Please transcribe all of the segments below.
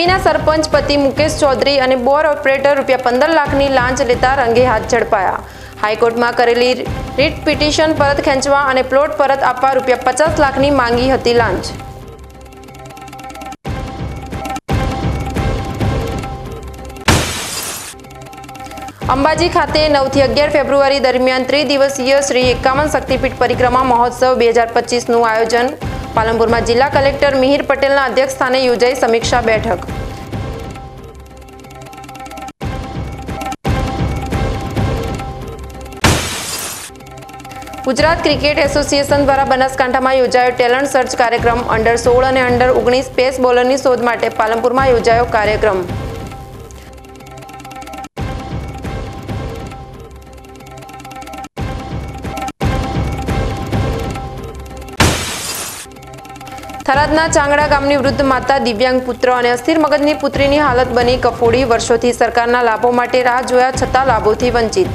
છાપીના સરપંચ પતિ મુકેશ ચૌધરી અને બોર ઓપરેટર રૂપિયા પંદર લાખની લાંચ લેતા રંગે હાથ ઝડપાયા. હાઈકોર્ટમાં કરેલી રીટ પિટિશન પરત ખેંચવા અને પ્લોટ પરત આપવા રૂપિયા પચાસ લાખની માંગી હતી લાંચ. અંબાજી ખાતે નવથી અગિયાર ફેબ્રુઆરી દરમિયાન ત્રિદિવસીય શ્રી એકાવન શક્તિપીઠ પરિક્રમા મહોત્સવ બે હજાર પચીસનું આયોજન પાલનપુરમાં જિલ્લા કલેક્ટર મિહિર પટેલના અધ્યક્ષસ્થાને યોજાઈ સમીક્ષા બેઠક. ગુજરાત ક્રિકેટ એસોસિએશન દ્વારા બનાસકાંઠામાં યોજાયો ટેલેન્ટ સર્ચ કાર્યક્રમ અંડર સોળ અને અંડર ઓગણીસ પેસ બોલરની શોધ માટે પાલનપુરમાં યોજાયો કાર્યક્રમ. થરાદના ચાંગડા ગામની વૃદ્ધ માતા દિવ્યાંગ પુત્ર અને અસ્થિર મગજની પુત્રીની હાલત બની કફોડી. વર્ષોથી સરકારના લાભો માટે રાહ જોયા છતાં લાભોથી વંચિત.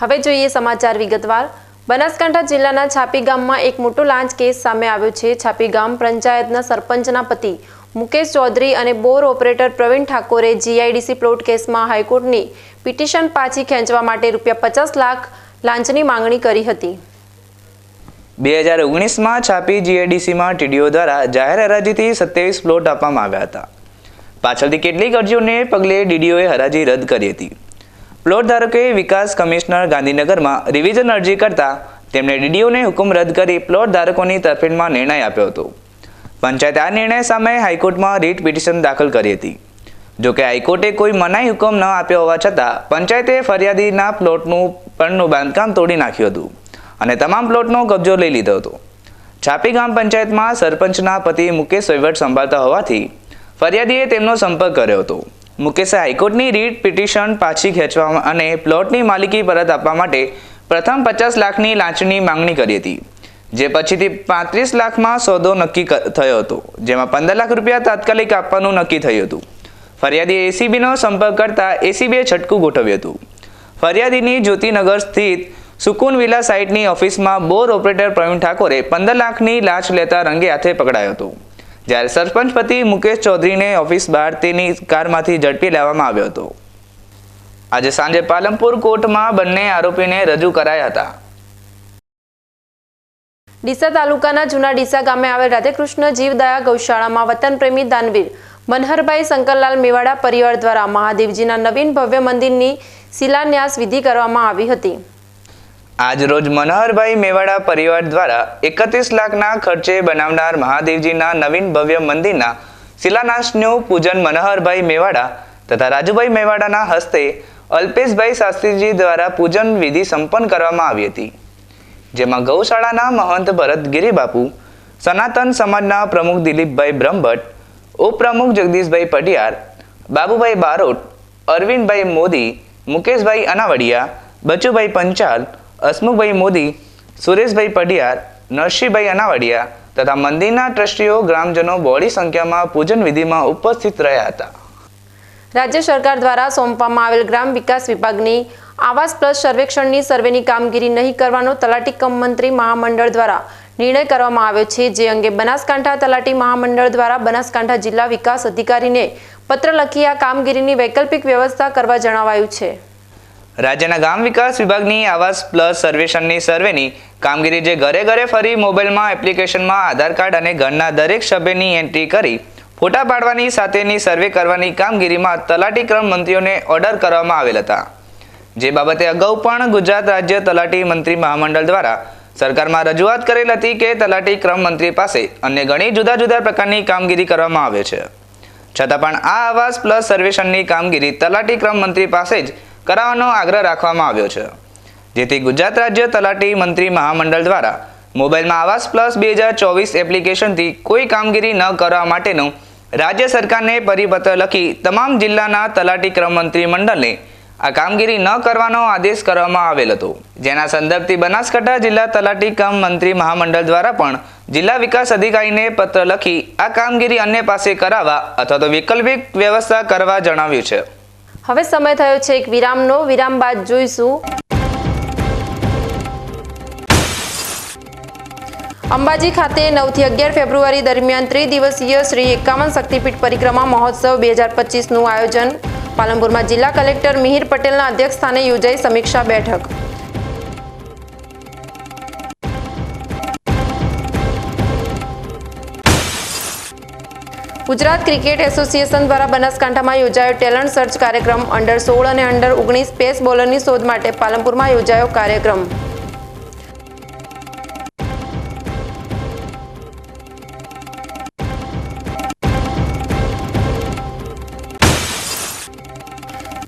હવે જોઈએ સમાચાર વિગતવાર. બનાસકાંઠા જિલ્લાના છાપી ગામમાં એક મોટો લાંચ કેસ સામે આવ્યો છે. છાપી ગામ પંચાયતના સરપંચના પતિ મુકેશ ચૌધરી અને બોર ઓપરેટર પ્રવીણ ઠાકોરે જીઆઈડીસી પ્લોટ કેસમાં હાઈકોર્ટની પિટિશન પાછી ખેંચવા માટે રૂપિયા પચાસ લાખ લાંચની માંગણી કરી હતી. બે હજાર ઓગણીસમાં છાપી જીઆઈડીસીમાં ટીડીઓ દ્વારા જાહેર હરાજીથી સત્યાવીસ પ્લોટ આપવામાં આવ્યા હતા. પાછળથી કેટલીક અરજીઓને પગલે ડીડીઓએ હરાજી રદ કરી હતી. પ્લોટ ધારકોએ વિકાસ કમિશનર ગાંધીનગરમાં રિવિઝન અરજી કરતા તેમણે ડીડીઓને હુકમ રદ કરી પ્લોટ ધારકોની તરફેણમાં નિર્ણય આપ્યો હતો. પંચાયતે આ નિર્ણય સામે હાઈકોર્ટમાં રીટ પિટિશન દાખલ કરી હતી. જોકે હાઈકોર્ટે કોઈ મનાઈ હુકમ ન આપ્યો હોવા છતાં, પંચાયતે ફરિયાદીના પ્લોટનું પણનું બાંધકામ તોડી નાખ્યું હતું અને તમામ પ્લોટનો કબજો લઈ લીધો હતો. છાપી ગામ પંચાયતમાં સરપંચના પતિ મુકેશ વહીવટ સંભાળતા હોવાથી ફરિયાદીએ તેમનો સંપર્ક કર્યો હતો. મુકેશે હાઈકોર્ટની રીટ પિટિશન પાછી ખેંચવા અને પ્લોટની માલિકી પરત આપવા માટે પ્રથમ પચાસ લાખની લાંચની માંગણી કરી હતી. જે પછીથી પાંત્રીસ લાખમાં સોદો નક્કી થયો હતો, જેમાં પંદર લાખ રૂપિયા તાત્કાલિક આપવાનું નક્કી થયું હતું. ફરિયાદી એસીબીનો સંપર્ક કરતા એસીબીએ છટકું ગોઠવ્યું હતું. ફરિયાદીની જ્યોતિનગર સ્થિત સુકુન વિલા સાઇટની ઓફિસમાં બોર ઓપરેટર પ્રવીણ ઠાકોરે પંદર લાખની લાંચ લેતા રંગે હાથે પકડાયો હતો. જ્યારે સરપંચ પતિ મુકેશ ચૌધરીને ઓફિસ બહાર તેની કારમાંથી ઝડપી લેવામાં આવ્યો હતો. આજે સાંજે પાલનપુર કોર્ટમાં બંને આરોપીને રજૂ કરાયા હતા. ડીસા તાલુકાના જૂના ડીસા ગામે આવેલ રાધેકૃષ્ણ જીવદયા ગૌશાળામાં વતન પ્રેમી દાનવીર, મનહરભાઈ શંકરલાલ મેવાડા પરિવાર દ્વારા મહાદેવજીના નવીન ભવ્ય મંદિરની શિલાન્યાસ વિધિ કરવામાં આવી હતી. આજ રોજ મનોહરભાઈ મેવાડા પરિવાર દ્વારા એકત્રીસ લાખના ખર્ચે બનાવનાર મહાદેવજીના નવીન ભવ્ય મંદિરના શિલાન્યાસનું પૂજન મનોહરભાઈ મેવાડા તથા રાજુભાઈ મેવાડાના હસ્તે અલ્પેશભાઈ શાસ્ત્રીજી દ્વારા પૂજન વિધિ સંપન્ન કરવામાં આવી હતી. જેમાં ગૌશાળાના મહંત ભરત બાપુ, સનાતન સમાજના પ્રમુખ દિલીપભાઈ બ્રહ્મભટ્ટ, ઉપપ્રમુખ જગદીશભાઈ પટિયાર બાબુભાઈ બારોટ, અરવિંદભાઈ મોદી, મુકેશભાઈ અનાવડિયા, બચુભાઈ પંચાલ, હસમુખભાઈ મોદી, સુરેશભાઈ પટિયાર નરસિંહભાઈ અનાવડિયા તથા મંદિરના ટ્રસ્ટીઓ ગ્રામજનો બોડી સંખ્યામાં પૂજન વિધિમાં ઉપસ્થિત રહ્યા હતા. રાજ્ય સરકાર દ્વારા સોંપવામાં આવેલ ગ્રામ વિકાસ વિભાગની આવાસ પ્લસ સર્વેક્ષણની સર્વેની કામગીરી નહીં કરવાનો તલાટી કમ મંત્રી મહામંડળ દ્વારા નિર્ણય કરવામાં આવ્યો છે, જે અંગે બનાસકાંઠા તલાટી મહામંડળ દ્વારા બનાસકાંઠા જિલ્લા વિકાસ અધિકારીને પત્ર લખી આ કામગીરીની વૈકલ્પિક વ્યવસ્થા કરવા જણાવાયું છે. રાજ્યના ગામ વિકાસ વિભાગની આવાસ પ્લસ સર્વેક્ષણની સર્વેની કામગીરી જે ઘરે ઘરે ફરી મોબાઈલમાં, એપ્લિકેશનમાં, આધાર કાર્ડ અને ઘરના દરેક સભ્યની એન્ટ્રી કરી, ફોટા પાડવાની સાથેની સર્વે કરવાની કામગીરીમાં તલાટી ક્રમ મંત્રીઓને ઓર્ડર કરવામાં આવેલ હતા. જે બાબતે અગાઉ પણ ગુજરાત રાજ્ય તલાટી મંત્રી મહામંડળ દ્વારા સરકારમાં રજૂઆત કરેલ હતી કે તલાટી ક્રમ મંત્રી પાસે અન્ય ઘણી જુદા જુદા પ્રકારની કામગીરી કરવામાં આવે છે. છતાં પણ આ આવાસ પ્લસ સર્વેક્ષણની કામગીરી તલાટી ક્રમ મંત્રી પાસે જ કરાવવાનો આગ્રહ રાખવામાં આવ્યો છે. જેથી ગુજરાત રાજ્ય તલાટી મંત્રી મહામંડળ દ્વારા મોબાઈલમાં આવાસ પ્લસ બે હજાર ચોવીસ એપ્લિકેશનથી કોઈ કામગીરી ન કરવા માટેનું રાજ્ય સરકારને પરિપત્ર લખી તમામ જિલ્લાના તલાટી ક્રમ મંત્રી મંડળને આ કામગીરી ન કરવાનો આદેશ કરવામાં આવેલ હતો. જેના સંદર્ભથી બનાસકાંઠા જિલ્લા તલાટી કમ મંત્રી મહામંડળ દ્વારા પણ જિલ્લા વિકાસ અધિકારીને પત્ર લખી આ કામગીરી અન્ય પાસે કરાવવા અથવા તો વૈકલ્પિક વ્યવસ્થા કરવા જણાવ્યું છે. હવે સમય થયો છે એક વિરામનો. વિરામ બાદ જોઈશું. અંબાજી ખાતે નવથી અગિયાર ફેબ્રુઆરી દરમિયાન ત્રિદિવસીય શ્રી એકાવન શક્તિપીઠ પરિક્રમા મહોત્સવ બે હજાર પચીસનું આયોજન પાલનપુરમાં જિલ્લા કલેક્ટર મિહિર પટેલના અધ્યક્ષસ્થાને યોજાઈ સમીક્ષા બેઠક. ગુજરાત ક્રિકેટ એસોસિએશન દ્વારા બનાસકાંઠામાં યોજાયો ટેલેન્ટ સર્ચ કાર્યક્રમ અંડર સોળ અને અંડર ઓગણીસ પેસ બોલરની શોધ માટે પાલનપુરમાં યોજાયો કાર્યક્રમ.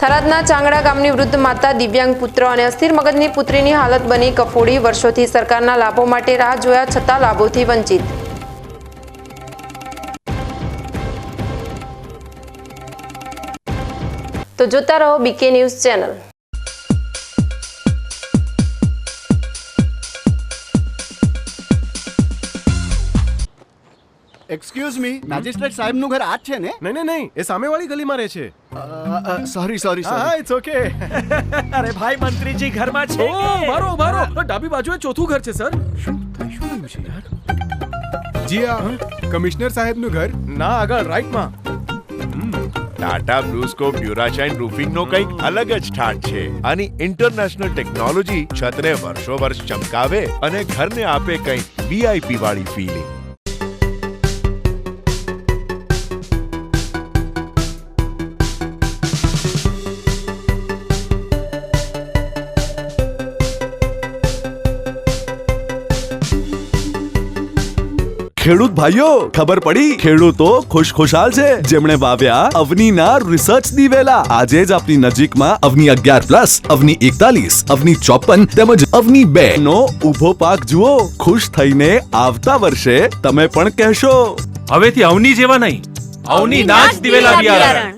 થરાદના ચાંગડા ગામની વૃદ્ધ માતા દિવ્યાંગ પુત્ર અને અસ્થિર મગજની પુત્રીની હાલત બની કફોડી. વર્ષોથી સરકારના લાભો માટે રાહ જોયા છતાં લાભોથી વંચિત. તો જોતા રહો BK news channel. Excuse me magistrate સાહેબનું ઘર આ જ છે ને? નહીં નહીં નહીં એ સામેવાળી ગલીમાં રહે છે. સોરી સોરી હા ઇટ્સ ઓકે અરે ભાઈ મંત્રીજી ઘરમાં છે ઓ મારો મારો. ડાબી બાજુએ ચોથું ઘર છે સર. શું થઈ શું થયું છે યાર? જી આ કમિશનર સાહેબનું ઘર. ના આગળ રાઈટમાં. ટાટા બ્લુસ્કોપ ડ્યુરાશાઇન રૂફિંગનો કંઈક અલગ જ ઠાટ છે. આની ઇન્ટરનેશનલ ટેકનોલોજી છતને વર્ષો વર્ષ ચમકાવે અને ઘરને આપે કંઈક વીઆઈપી વાળી ફીલિંગ ખેડૂત ભાઈઓ ખબર પડી? ખેડૂતો ખુશખુશાલ છે. જેમણે વાવ્યા અવનીના રિસર્ચ દિવેલા. આજે જ આપની નજીકમાં અવની અગિયાર પ્લસ અવની એકતાલીસ અવની ચોપન તેમજ અવની બે. નો ઊભો પાક જુઓ. ખુશ થઈને આવતા વર્ષે તમે પણ કહેશો. હવેથી અવની જેવા નહીં. અવની નાચ દિવેલા બિયારણ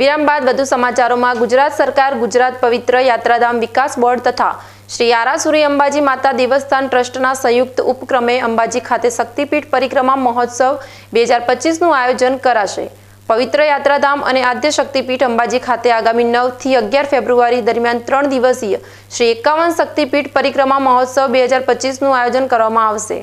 વિરામ બાદ વધુ સમાચારોમાં ગુજરાત સરકાર, ગુજરાત પવિત્ર યાત્રાધામ વિકાસ બોર્ડ તથા શ્રી આરાસુરી અંબાજી માતા દેવસ્થાન ટ્રસ્ટના સંયુક્ત ઉપક્રમે અંબાજી ખાતે શક્તિપીઠ પરિક્રમા મહોત્સવ બે હજાર પચીસનું આયોજન કરાશે. પવિત્ર યાત્રાધામ અને આદ્ય શક્તિપીઠ અંબાજી ખાતે આગામી નવથી અગિયાર ફેબ્રુઆરી દરમિયાન ત્રણ દિવસીય શ્રી એકાવન શક્તિપીઠ પરિક્રમા મહોત્સવ બે હજાર પચીસનું આયોજન કરવામાં આવશે.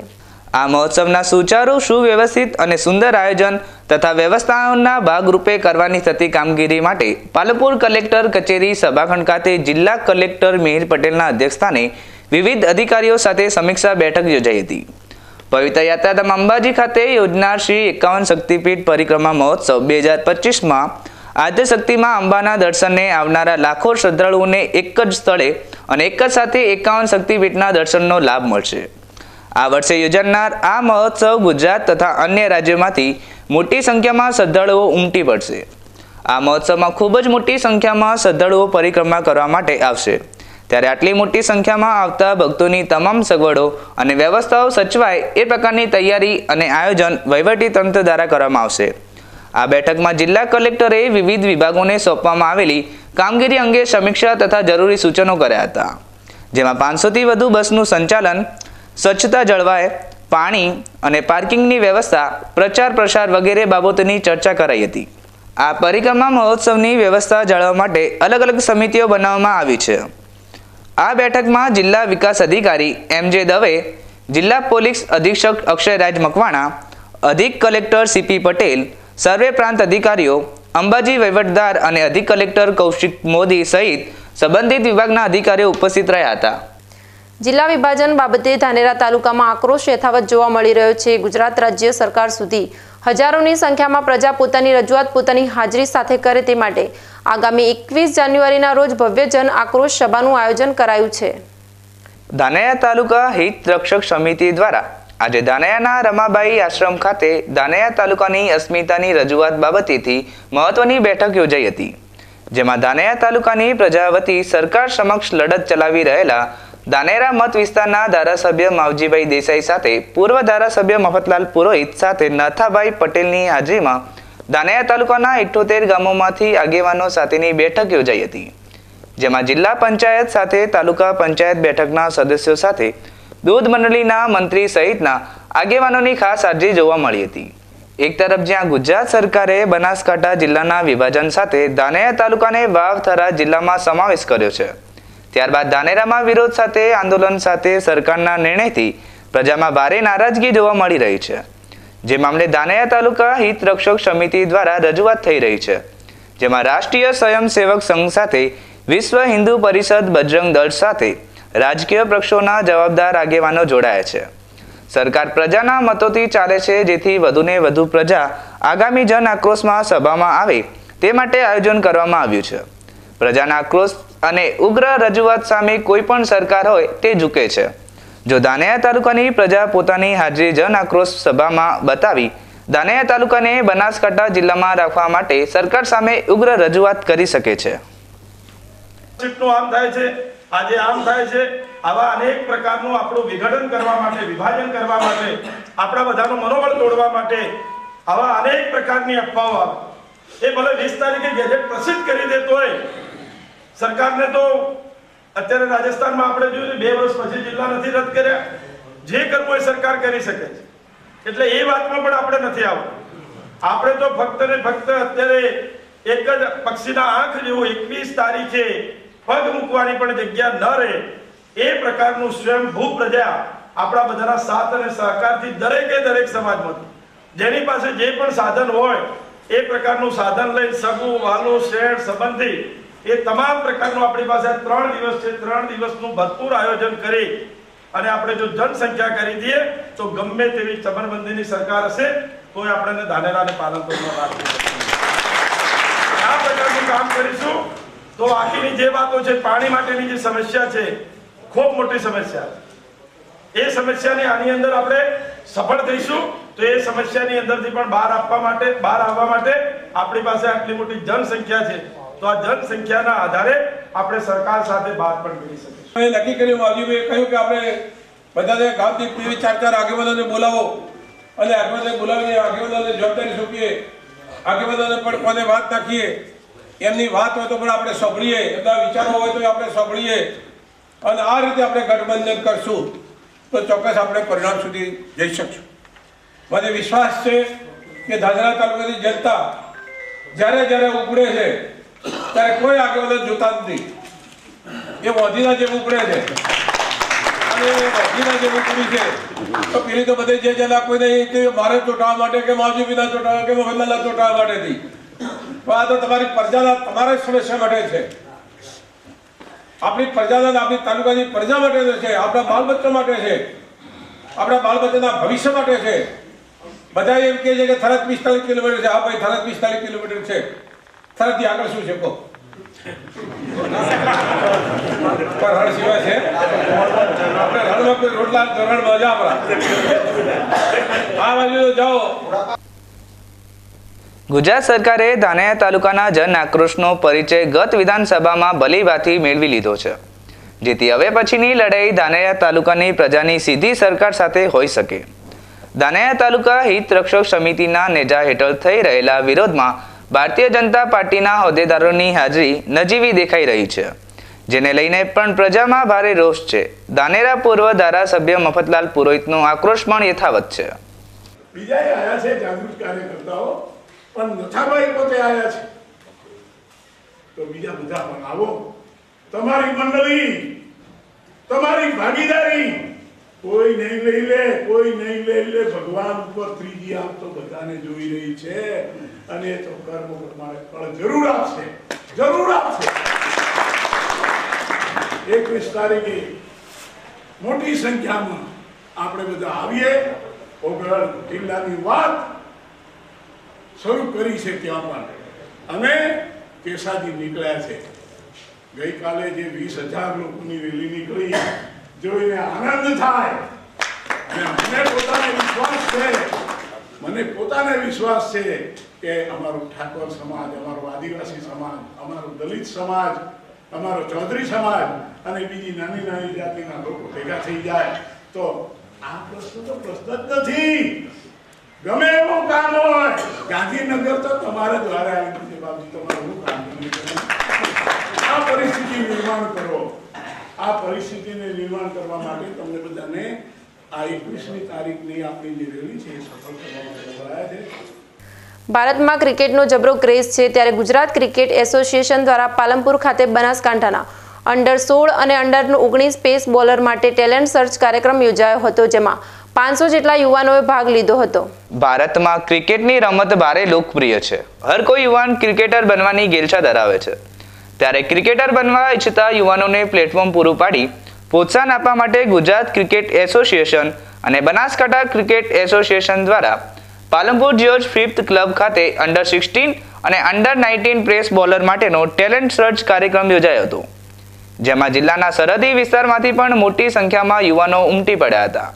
આ મહોત્સવના સુચારુ, સુવ્યવસ્થિત અને સુંદર આયોજન તથા વ્યવસ્થાઓના ભાગરૂપે કરવાની થતી કામગીરી માટે પાલનપુર કલેક્ટર કચેરી સભાખંડ ખાતે જિલ્લા કલેક્ટર મિહિર પટેલના અધ્યક્ષસ્થાને વિવિધ અધિકારીઓ સાથે સમીક્ષા બેઠક યોજાઈ હતી. પવિત્ર યાત્રાધામ અંબાજી ખાતે યોજનાર શ્રી એકાવન શક્તિપીઠ પરિક્રમા મહોત્સવ બે હજાર પચીસમાં આદ્યશક્તિમાં અંબાના દર્શનને આવનારા લાખો શ્રદ્ધાળુઓને એક જ સ્થળે અને એક જ સાથે એકાવન શક્તિપીઠના દર્શનનો લાભ મળશે. આ વર્ષે યોજાનાર આ મહોત્સવ ગુજરાત તથા અન્ય રાજ્યોમાંથી મોટી સંખ્યામાં શ્રદ્ધાળુઓ ઉમટી પડશે. આ મહોત્સવમાં ખૂબ જ મોટી સંખ્યામાં શ્રદ્ધાળુઓ પરિક્રમા કરવા માટે આવશે. ત્યારે આટલી મોટી સંખ્યામાં આવતા ભક્તોની તમામ સગવડો અને વ્યવસ્થાઓ સચવાય એ પ્રકારની તૈયારી અને આયોજન વહીવટી તંત્ર દ્વારા કરવામાં આવશે. આ બેઠકમાં જિલ્લા કલેક્ટરે વિવિધ વિભાગોને સોંપવામાં આવેલી કામગીરી અંગે સમીક્ષા તથા જરૂરી સૂચનો કર્યા હતા. જેમાં પાંચસોથી વધુ બસનું સંચાલન સ્વચ્છતા જળવાય, પાણી અને પાર્કિંગની વ્યવસ્થા, પ્રચાર પ્રસાર વગેરે બાબતોની ચર્ચા કરાઈ હતી. આ પરિક્રમા મહોત્સવની વ્યવસ્થા જાળવવા માટે અલગ અલગ સમિતિઓ બનાવવામાં આવી છે. આ બેઠકમાં જિલ્લા વિકાસ અધિકારી એમ જે દવે, જિલ્લા પોલીસ અધિક્ષક અક્ષયરાજ મકવાણા, અધિક કલેક્ટર સીપી પટેલ, સર્વે પ્રાંત અધિકારીઓ, અંબાજી વહીવટદાર અને અધિક કલેક્ટર કૌશિક મોદી સહિત સંબંધિત વિભાગના અધિકારીઓ ઉપસ્થિત રહ્યા હતા. જિલ્લા વિભાજન બાબતે ધાનેરા તાલુકામાં આક્રોશ યથાવત જોવા મળી રહ્યો છે. ગુજરાત રાજ્ય સરકાર સુધી હજારોની સંખ્યામાં પ્રજા પોતાની રજૂઆત, પોતાની હાજરી સાથે કરે તે માટે આગામી એકવીસ જાન્યુઆરીના રોજ ભવ્ય જન આક્રોશ સભાનું આયોજન કરાયું છે. ધાનેરા તાલુકા હિત રક્ષક સમિતિ દ્વારા આજે દાનયાના રમાબાઈ આશ્રમ ખાતે દાનયા તાલુકાની અસ્મિતાની રજૂઆત બાબતેથી મહત્વની બેઠક યોજાઈ હતી. જેમાં દાનયા તાલુકાની પ્રજા વતી સરકાર સમક્ષ લડત ચલાવી રહેલા ધાનેરા મત વિસ્તારના ધારાસભ્ય માવજીભાઈ દેસાઈ સાથે પૂર્વ ધારાસભ્ય મફતલાલ પુરોહિત સાથે નાથાભાઈ પટેલની હાજરીમાં દાનેરા તાલુકાના ઇઠ્ઠોતેર ગામોમાંથી આગેવાનો સાથેની બેઠક યોજાઈ હતી, જેમાં જિલ્લા પંચાયત સાથે તાલુકા પંચાયત બેઠકના સદસ્યો સાથે દૂધ મંડળીના મંત્રી સહિતના આગેવાનોની ખાસ હાજરી જોવા મળી હતી. એક તરફ જ્યાં ગુજરાત સરકારે બનાસકાંઠા જિલ્લાના વિભાજન સાથે ધાનેરા તાલુકાને વાવ થરા જિલ્લામાં સમાવેશ કર્યો છે ત્યારબાદ ધાનેરામાં વિરોધ સાથે, આંદોલન સાથે સરકારના નિર્ણયથી પ્રજામાં ભારે નારાજગી જોવા મળી રહી છે. જે મામલે ધાનેરા તાલુકા હિત રક્ષક સમિતિ દ્વારા રજૂઆત થઈ રહી છે. જેમાં રાષ્ટ્રીય સ્વયંસેવક સંઘ સાથે, વિશ્વ હિન્દુ પરિષદ બજરંગ દળ સાથે રાજકીય પક્ષોના જવાબદાર આગેવાનો જોડાયા છે. સરકાર પ્રજાના મતોથી ચાલે છે, જેથી વધુને વધુ પ્રજા આગામી જન આક્રોશમાં સભામાં આવે તે માટે આયોજન કરવામાં આવ્યું છે. પ્રજાના આક્રોશ અને ઉગ્ર રજૂઆત સામે કોઈ પણ સરકાર હોય તે ઝૂકે છે. જો ધાનેરા તાલુકાની પ્રજા પોતાની હાજરી જન આક્રોશ સભામાં બતાવી ધાનેરા તાલુકાને બનાસકાંઠા જિલ્લામાં રાખવા માટે સરકાર સામે ઉગ્ર રજૂઆત કરી શકે છે. આમ છે, આજે આમ થાય છે, આવા અનેક પ્રકારનું આપણું વિઘટન કરવા માટે, વિભાજન કરવા માટે, આપણા બધાનું મનોબળ તોડવા માટે આવા અનેક પ્રકારની અફવાઓ આવે. એ ભલે વીસ તારીખે ગેજેટ પ્રસિદ્ધ કરી દેતો હોય સરકારને તો અત્યારે રાજસ્થાનમાં આપણે જોયું બે વર્ષ પછી જિલ્લા નથી રદ કર્યા. જે કરવું એ સરકાર કરી શકે છે. એટલે એ વાતમાં પણ આપણે નથી આવતું આપણે તો ફક્ત ને ફક્ત અત્યારે એક જ પક્ષીના આંખ જેવું એકવીસ તારીખે પગ મૂકવાની પણ જગ્યા ન રહે એ પ્રકારનું સ્વયંભૂ પ્રજા આપણા બધાના સાથ અને સહકારથી દરેકે દરેક સમાજમાંથી જેની પાસે જે પણ સાધન હોય, એ પ્રકારનું સાધન લઈ સગું, વાલું, શેઠ, સંબંધી એ તમામ પ્રકારનું આપણી પાસે ત્રણ દિવસ છે. ત્રણ દિવસનું ભરપૂર આયોજન કરી અને આપણે જો જનસંખ્યા કરી દઈએ, તો ગમે તેવી ચમનબંધીની સરકાર હશે તો આપણને ધાનેરાને પાલનપુરમાં રાખી આ પ્રકારનું કામ કરીશું, તો બાકીની જે વાતો છે, પાણી માટેની જે સમસ્યા છે, ખૂબ મોટી સમસ્યા એ સમસ્યાની આની અંદર આપણે સફળ થઈશું, તો એ સમસ્યાની અંદરથી પણ બહાર આપવા માટે, બહાર આવવા માટે આપણી પાસે આટલી મોટી જનસંખ્યા છે. તો આ જનસંખ્યાના આધારે આપણે સરકાર સાથે વાત પણ કરી શકીએ નક્કી કર્યું માવજીભાઈએ કહ્યું કે આપણે બધાને ગામથી પીવી ચાર ચાર આગેવાનોને બોલાવો અને આગેવાનોને બોલાવીને આગેવાનોને જવાબદારી સોંપીએ. આગેવાનોને પણ કોને વાત નાખીએ. એમની વાત હોય તો પણ આપણે સાંભળીએ. એમના વિચારો હોય તો આપણે સાંભળીએ. અને આ રીતે આપણે ગઠબંધન કરશું તો ચોક્કસ આપણે પરિણામ સુધી જઈ શકશું. મને વિશ્વાસ છે કે દાદરા તાલુકાની જનતા જ્યારે જ્યારે ઉપડે છે ત્યારે કોઈ આગેવાન જોતા જ નહીં. એ વધીના જેમ ઉપડે છે. અને મોદીના જેમ ઉપડી છે. તો પેલી તો બધે જે જેના કોઈ નહીં કે મારે ચોંટાવા માટે કે માવજીબીના ચોંટાવા કે મોહનલાલના ચોંટાવા માટેથી તો આ તો તમારી પ્રજાના, તમારા જ સમસ્યા માટે છે. આપણી પ્રજાના આપણી તાલુકાની પ્રજા માટે છે, આપણા બાલ બચ્ચા માટે છે, આપણા બાળ ભવિષ્ય માટે છે. બધા એમ કહે છે કે થરત પિસ્તાલીસ કિલોમીટર છે. હા ભાઈ થરત પિસ્તાલીસ કિલોમીટર છે. થરતથી આગળ શું છે કહો? પર હળ સિવાય છે? આપણે હળમાં કોઈ રોટલા ધોરણ મજા આપણા. આ બાજુ જાઓ. ગુજરાત સરકારે ધાનેરા તાલુકાના જન આક્રોશનો પરિચય ગત વિધાનસભામાં ભલીભાથી મેળવી લીધો છે. જેથી હવે પછીની લડાઈ ધાનેરા તાલુકાની પ્રજાની સીધી સરકાર સાથે હોઈ શકે. ધાનેરા તાલુકા હિત રક્ષક સમિતિના નેજા હેઠળ થઈ રહેલા વિરોધમાં ભારતીય જનતા પાર્ટીના હોદ્દેદારોની હાજરી નજીવી દેખાઈ રહી છે, જેને લઈને પણ પ્રજામાં ભારે રોષ છે. દાનેરા પૂર્વ ધારાસભ્ય મફતલાલ પુરોહિતનો આક્રોશ પણ યથાવત છે. તમારી મંડળી, તમારી ભાગીદારી કોઈ નહીં લઈ લે, કોઈ નહીં લઈ લે. ભગવાન ઉપર ત્રીજી આમ તો બધાને જોઈ રહી છે. અને તો કર્મ પ્રમાણે ફળ જરૂર આપશે જરૂર આપશે. એકવીસ તારીખે મોટી સંખ્યામાં આપણે બધા આવીએ. ઓગળ જિલ્લાની વાત શરૂ કરી છે ત્યાં પણ. અને કેસાજી નીકળ્યા છે. ગઈકાલે જે વીસ હજાર લોકોની રેલી નીકળી જોઈને આનંદ થાય મને પોતાને વિશ્વાસ છે. મને પોતાને વિશ્વાસ છે કે અમારું ઠાકોર સમાજ, અમારો આદિવાસી સમાજ, અમારો દલિત સમાજ, અમારો ચૌધરી સમાજ અને બીજી નાની નાની જાતિના લોકો ભેગા થઈ જાય તો આ પ્રશ્ન તો પ્રશ્ન જ નથી. ગમે એવું કામ હોય, ગાંધીનગર તો તમારા દ્વારા આવી છે બાપજી, તમારું કામ આ પરિસ્થિતિ નિર્માણ કરો. આ પરિસ્થિતિને નિર્માણ કરવા માટે તમને બધાને આ એકવીસમી તારીખની આપણી જે રેલી છે એ સફળ કરવા માટે બોલાયા છે. ભારતમાં ક્રિકેટનો જબરો ક્રેઝ છે ત્યારે ગુજરાત ક્રિકેટ એસોસિએશન દ્વારા પાલનપુર ખાતે બનાસકાંઠાના અંડર સોળ અને અંડર ઓગણીસ પેસ બોલર માટે ટેલેન્ટ સર્ચ કાર્યક્રમ યોજાયો હતો જેમાં પાંચસો જેટલા યુવાનોએ ભાગ લીધો હતો. ભારતમાં ક્રિકેટની રમત ભારે લોકપ્રિય છે. હર કોઈ યુવાન ક્રિકેટર બનવાની ગેલછા ધરાવે છે. ત્યારે ક્રિકેટર બનવા ઈચ્છતા યુવાનોને પ્લેટફોર્મ પૂરું પાડી, પ્રોત્સાહન આપવા માટે ગુજરાત ક્રિકેટ એસોસિએશન અને બનાસકાંઠા ક્રિકેટ એસોસિએશન દ્વારા પાલનપુર જ્યોર્જ ફિફ્થ ક્લબ ખાતે અંડર સિક્સટીન અને અંડર નાઇન્ટીન પ્રેસ બોલર માટેનો ટેલેન્ટ સર્ચ કાર્યક્રમ યોજાયો હતો, જેમાં જિલ્લાના સરહદી વિસ્તારમાંથી પણ મોટી સંખ્યામાં યુવાનો ઉમટી પડ્યા હતા.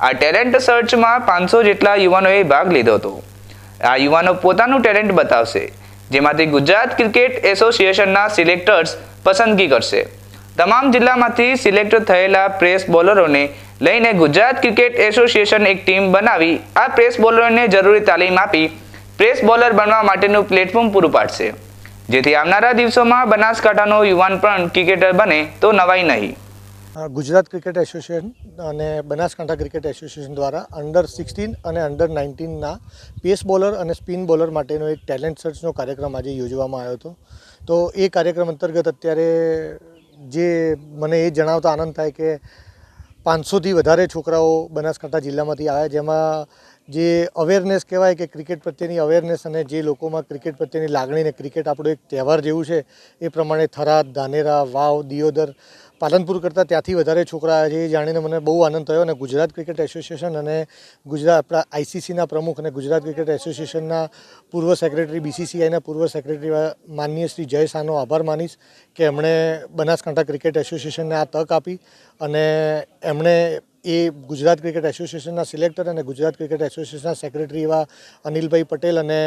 આ ટેલેન્ટ સર્ચમાં પાંચસો જેટલા યુવાનોએ ભાગ લીધો હતો. આ યુવાનો પોતાનું ટેલેન્ટ બતાવશે જેમાંથી ગુજરાત ક્રિકેટ એસોસિએશનના સિલેક્ટર્સ પસંદગી કરશે. તમામ જિલ્લામાંથી સિલેક્ટ થયેલા પ્રેસ બોલરોને લઈને ગુજરાત ક્રિકેટ એસોસિએશન એક ટીમ બનાવી આ પ્રેસ બોલરોને જરૂરી તાલીમ આપી પ્રેસ બોલર બનવા માટેનું પ્લેટફોર્મ પૂરું પાડશે. જેથી આવનારા દિવસોમાં બનાસકાંઠાનો યુવાન પણ ક્રિકેટર બને તો નવાઈ નહીં. ગુજરાત ક્રિકેટ એસોસિએશન અને બનાસકાંઠા ક્રિકેટ એસોસિએશન દ્વારા અંડર સિક્સટીન અને અંડર નાઇન્ટીનના પેસ બોલર અને સ્પિન બોલર માટેનો એક ટેલેન્ટ સર્ચનો કાર્યક્રમ આજે યોજવામાં આવ્યો હતો. તો એ કાર્યક્રમ અંતર્ગત અત્યારે જે મને એ જણાવતા આનંદ થાય કે પાંચસોથી વધારે છોકરાઓ બનાસકાંઠા જિલ્લામાંથી આવ્યા જેમાં જે અવેરનેસ કહેવાય કે ક્રિકેટ પ્રત્યેની અવેરનેસ અને જે લોકોમાં ક્રિકેટ પ્રત્યેની લાગણી ને ક્રિકેટ આપણો એક તહેવાર જેવું છે, એ પ્રમાણે થરાદ, ધાનેરા, વાવ, દિયોદર પાલનપુર કરતાં ત્યાંથી વધારે છોકરા છે, એ જાણીને મને બહુ આનંદ થયો અને ગુજરાત ક્રિકેટ એસોસિએશન અને ગુજરાત આપણા આઈસીસીના પ્રમુખ અને ગુજરાત ક્રિકેટ એસોસિએશનના પૂર્વ સેક્રેટરી, બીસીસીઆઈના પૂર્વ સેક્રેટરી માનનીય શ્રી જય શાહનો આભાર માનીશ કે એમણે બનાસકાંઠા ક્રિકેટ એસોસિએશનને આ તક આપી અને એમણે એ ગુજરાત ક્રિકેટ એસોસિએશનના સિલેક્ટર અને ગુજરાત ક્રિકેટ એસોસિએશનના સેક્રેટરી એવા અનિલભાઈ પટેલ અને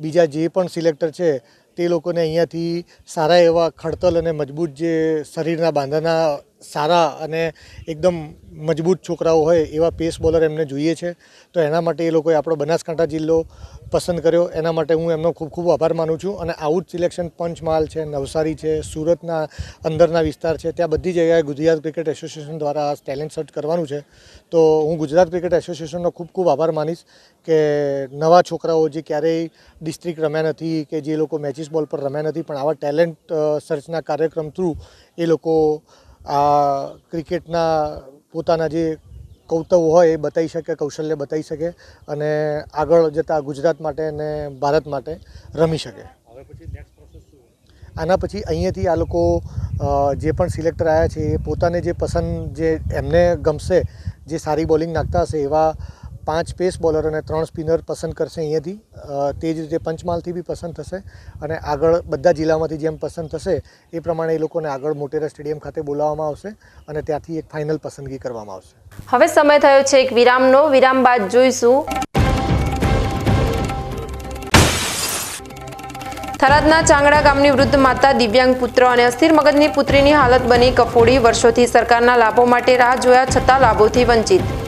બીજા જે પણ સિલેક્ટર છે તે લોકોને અહીંયાથી સારા એવા ખડતલ અને મજબૂત જે શરીરના બાંધાના સારા અને એકદમ મજબૂત છોકરાઓ હોય એવા પેસ બોલર એમને જોઈએ છે. તો એના માટે એ લોકોએ આપણો બનાસકાંઠા જિલ્લો પસંદ કર્યો. એના માટે હું એમનો ખૂબ ખૂબ આભાર માનું છું. અને આવું જ સિલેક્શન પંચમહાલ છે, નવસારી છે, સુરતના અંદરના વિસ્તાર છે, ત્યાં બધી જગ્યાએ ગુજરાત ક્રિકેટ એસોસિએશન દ્વારા ટેલેન્ટ સર્ચ કરવાનું છે. તો હું ગુજરાત ક્રિકેટ એસોસિએશનનો ખૂબ ખૂબ આભાર માનીશ કે નવા છોકરાઓ જે ક્યારેય ડિસ્ટ્રિક્ટ રમ્યા નથી કે જે લોકો મેચિસ બોલ પર રમ્યા નથી પણ આવા ટેલેન્ટ સર્ચના કાર્યક્રમ થ્રુ એ લોકો આ ક્રિકેટના પોતાના જે કૌતવ હોય એ બતાવી શકે કૌશલ્ય બતાવી શકે અને આગળ જતાં ગુજરાત માટે અને ભારત માટે રમી શકે. આના પછી અહીંયાથી આ લોકો જે પણ સિલેક્ટર આવ્યા છે એ પોતાને જે પસંદ જે એમને ગમશે જે સારી બોલિંગ નાખતા હશે એવા પાંચ પેસ બોલર અને ત્રણ સ્પિનર પસંદ કરશે અહીંયાથી. તે જ રીતે પંચમહાલથી બી પસંદ થશે અને આગળ બધા જિલ્લામાંથી જેમ પસંદ થશે એ પ્રમાણે એ લોકોને આગળ મોટેરા સ્ટેડિયમ ખાતે બોલાવવામાં આવશે અને ત્યાંથી એક ફાઇનલ પસંદગી કરવામાં આવશે. હવે સમય થયો છે એક વિરામનો. વિરામ બાદ જોઈશું. થરાદના ચાંગડા ગામની વૃદ્ધ માતા દિવ્યાંગ પુત્ર અને અસ્થિર મગજની પુત્રીની હાલત બની કફોડી. વર્ષોથી સરકારના લાભો માટે રાહ જોયા છતાં લાભોથી વંચિત.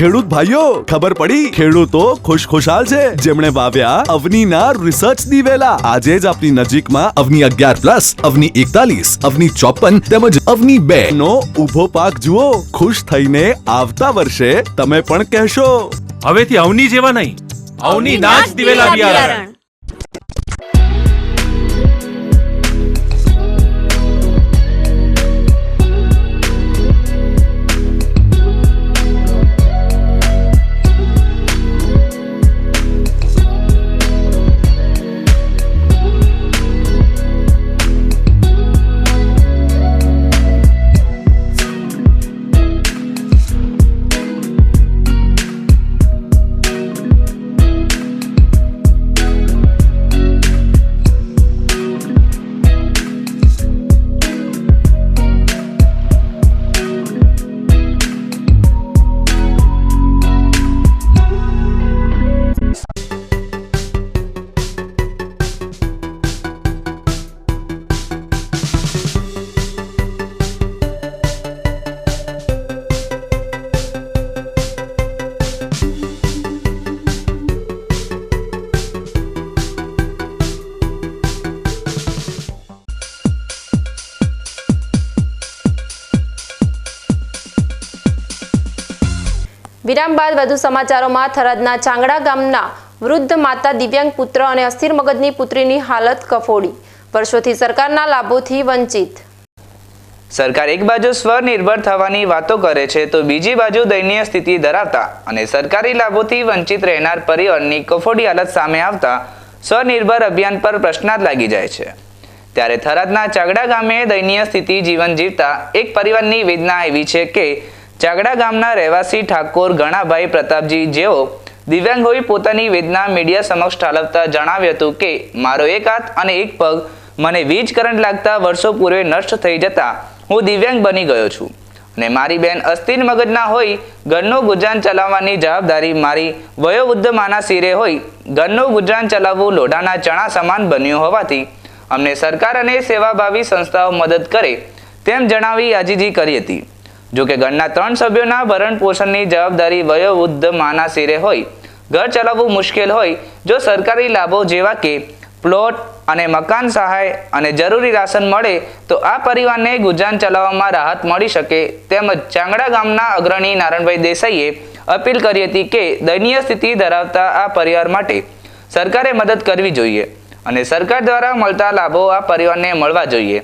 ખેડૂત ભાઈઓ ખબર પડી? ખેડૂતો ખુશખુશાલ છે. જેમણે વાવ્યા અવનીના રિસર્ચ દિવેલા. આજે જ આપની નજીકમાં અવની અગિયાર પ્લસ અવની એકતાલીસ અવની ચોપન તેમજ અવની બે નો ઊભો પાક જુઓ. ખુશ થઈને આવતા વર્ષે તમે પણ કહેશો. હવેથી અવની જેવા નહીં. અવની નાચ દિવેલા બિયારણ. વિરામ બાદ વધુ સમાચારોમાં થરાદના ચાંગડા ગામના વૃદ્ધ માતા દિવ્યાંગ પુત્ર અને અસ્થિર મગજની પુત્રીની હાલત કફોડી. વર્ષોથી સરકારના લાભોથી વંચિત. સરકાર એક બાજુ સ્વનિર્ભર થવાની વાતો કરે છે તો બીજી બાજુ દયનીય સ્થિતિ ધરાવતા અને સરકારી લાભોથી વંચિત રહેનાર પરિવારની કફોડી હાલત સામે આવતા સ્વનિર્ભર અભિયાન પર પ્રશ્નાર્થ લાગી જાય છે. ત્યારે થરાદના ચાગડા ગામે દયનીય સ્થિતિ જીવન જીવતા એક પરિવારની વેદના એવી છે કે ચાગડા ગામના રહેવાસી ઠાકોર ગણાભાઈ પ્રતાપજી જેઓ દિવ્યાંગ હોઈ પોતાની વેદના મીડિયા સમક્ષ ઠાલવતા જણાવ્યું હતું કે, મારો એક હાથ અને એક પગ મને વીજ કરંટ લાગતા વર્ષો પૂર્વે નષ્ટ થઈ જતા હું દિવ્યાંગ બની ગયો છું. અને મારી બેન અસ્થિર મગજના હોય, ઘરનું ગુજરાન ચલાવવાની જવાબદારી મારી વયોવૃદ્ધ માના સિરે હોય, ઘરનું ગુજરાન ચલાવવું લોઢાના ચણા સમાન બન્યું હોવાથી અમને સરકાર અને સેવાભાવી સંસ્થાઓ મદદ કરે તેમ જણાવી આજીજી કરી હતી. જોકે ઘરના ત્રણ સભ્યોના ભરણ પોષણની જવાબદારી વયોવૃદ્ધ માના શિરે હોય. ઘર ચલાવવું મુશ્કેલ હોય. જો સરકારી લાભો જેવા કે પ્લોટ અને મકાન સહાય અને જરૂરી રાશન મળે, તો આ પરિવારને ગુજરાન ચલાવવામાં રાહત મળી શકે. તેમજ ચાંગડા ગામના અગ્રણી નારણભાઈ દેસાઈએ અપીલ કરી હતી કે દયનીય સ્થિતિ ધરાવતા આ પરિવાર માટે સરકારે મદદ કરવી જોઈએ અને સરકાર દ્વારા મળતા લાભો આ પરિવારને મળવા જોઈએ.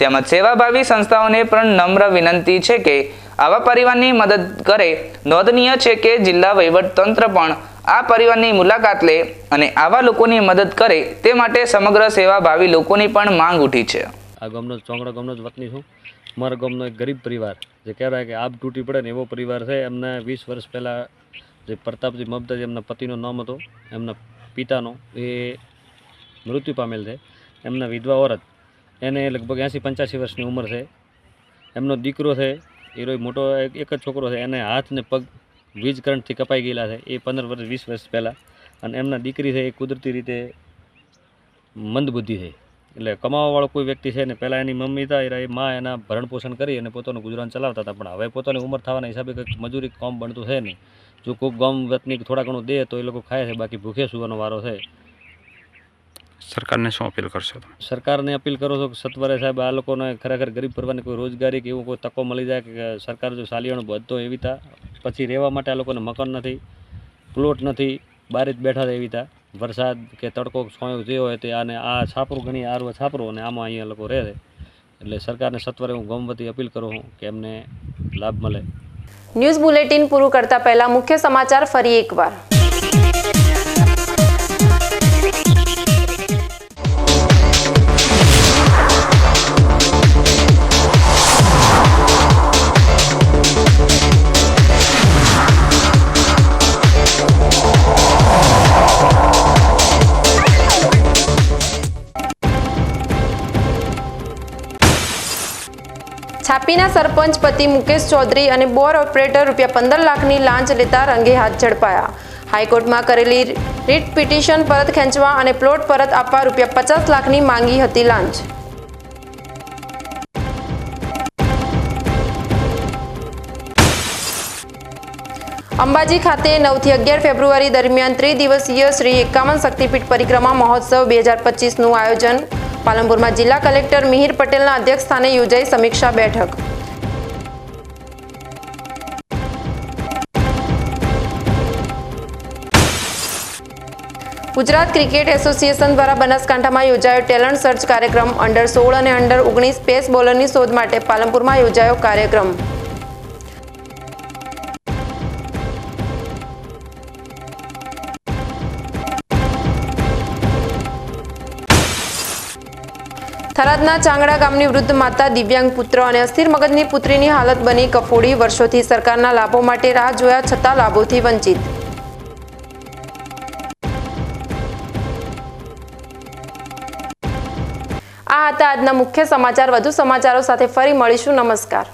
તેમજ સેવાભાવી સંસ્થાઓને પણ નમ્ર વિનંતી છે કે આવા પરિવારની મદદ કરે. નોંધનીય છે કે જિલ્લા વહીવટતંત્ર પણ આ પરિવારની મુલાકાત લે અને આવા લોકોની મદદ કરે તે માટે સમગ્ર સેવાભાવી લોકોની પણ માંગ ઉઠી છે. આ ગામનો ચોંગડા ગામનો જ વતની છું. મારા ગામનો એક ગરીબ પરિવાર જે કહેવાય કે આપ તૂટી પડે ને એવો પરિવાર છે. એમને વીસ વર્ષ પહેલાં જે પ્રતાપજી મમતાજી એમના પતિનું નામ હતો, એમના પિતાનો, એ મૃત્યુ પામેલ છે. એમના વિધવા ઓરત એને લગભગ એંસી પંચ્યાસી વર્ષની ઉંમર છે. એમનો દીકરો છે, એ રોય મોટો એક જ છોકરો છે, એને હાથ ને પગ વીજ કરંટથી કપાઈ ગયેલા છે, એ પંદર વર્ષ, વીસ વર્ષ પહેલાં. અને એમના દીકરી છે, એ કુદરતી રીતે મંદબુદ્ધિ છે. એટલે કમાવાવાળો કોઈ વ્યક્તિ છે ને, પહેલાં એની મમ્મી હતા એ મા એના ભરણ પોષણ કરી અને પોતાનું ગુજરાન ચલાવતા હતા. પણ હવે પોતાની ઉંમર થવાના હિસાબે કંઈક મજૂરી કામ બનતું છે નહીં. જો કોઈક ગામ વતની થોડા ઘણું દે તો એ લોકો ખાય છે, બાકી ભૂખે સુવાનો વારો છે. સરકારને શું અપીલ કરશો તમે? સરકારને અપીલ કરો છો કે સત્વરે સાહેબ આ લોકોને ખરેખર ગરીબ પરવાની કોઈ રોજગારી કે એવું કોઈ તકો મળી જાય કે સરકાર જો સાલિયાણું બધો એવી તા પછી રહેવા માટે આ લોકોને મકાન નથી પ્લોટ નથી બારી જ બેઠા છે એવી તા વરસાદ કે તડકો છોયો જે હોય તે આને આ છાપરું ઘણી આરવા છાપરો અને આમાં અહીંયા લોકો રહે છે. એટલે સરકારને સત્વરે હું ગમવતી અપીલ કરું છું કે એમને લાભ મળે. ન્યૂઝ બુલેટિન પૂરું કરતા પહેલા મુખ્ય સમાચાર ફરી એકવાર. છાપીના સરપંચ પતિ મુકેશ ચૌધરી અને બોર ઓપરેટર રૂપિયા પંદર લાખની લાંચ લેતા રંગે હાથ ઝડપાયા. હાઈકોર્ટમાં કરેલી રીટ પિટિશન પરત ખેંચવા અને પ્લોટ પરત આપવા રૂપિયા પચાસ લાખની માંગી હતી લાંચ. અંબાજી ખાતે નવથી અગિયાર ફેબ્રુઆરી દરમિયાન ત્રિદિવસીય શ્રી એકાવન શક્તિપીઠ પરિક્રમા મહોત્સવ બે હજાર પચીસનું આયોજન. પાલનપુરમાં જિલ્લા કલેક્ટર મિહિર પટેલના અધ્યક્ષસ્થાને યોજાઈ સમીક્ષા બેઠક. ગુજરાત ક્રિકેટ એસોસિએશન દ્વારા બનાસકાંઠામાં યોજાયો ટેલેન્ટ સર્ચ કાર્યક્રમ. અંડર સોળ અને અંડર ઓગણીસ પેસ બોલરની શોધ માટે પાલનપુરમાં યોજાયો કાર્યક્રમ. થરાદના ચાંગડા ગામની વૃદ્ધ માતા દિવ્યાંગ પુત્ર અને અસ્થિર મગજની પુત્રીની હાલત બની કફોડી. વર્ષોથી સરકારના લાભો માટે રાહ જોયા છતાં લાભોથી વંચિત. આ હતા આજના મુખ્ય સમાચાર. વધુ સમાચારો સાથે ફરી મળીશું. નમસ્કાર.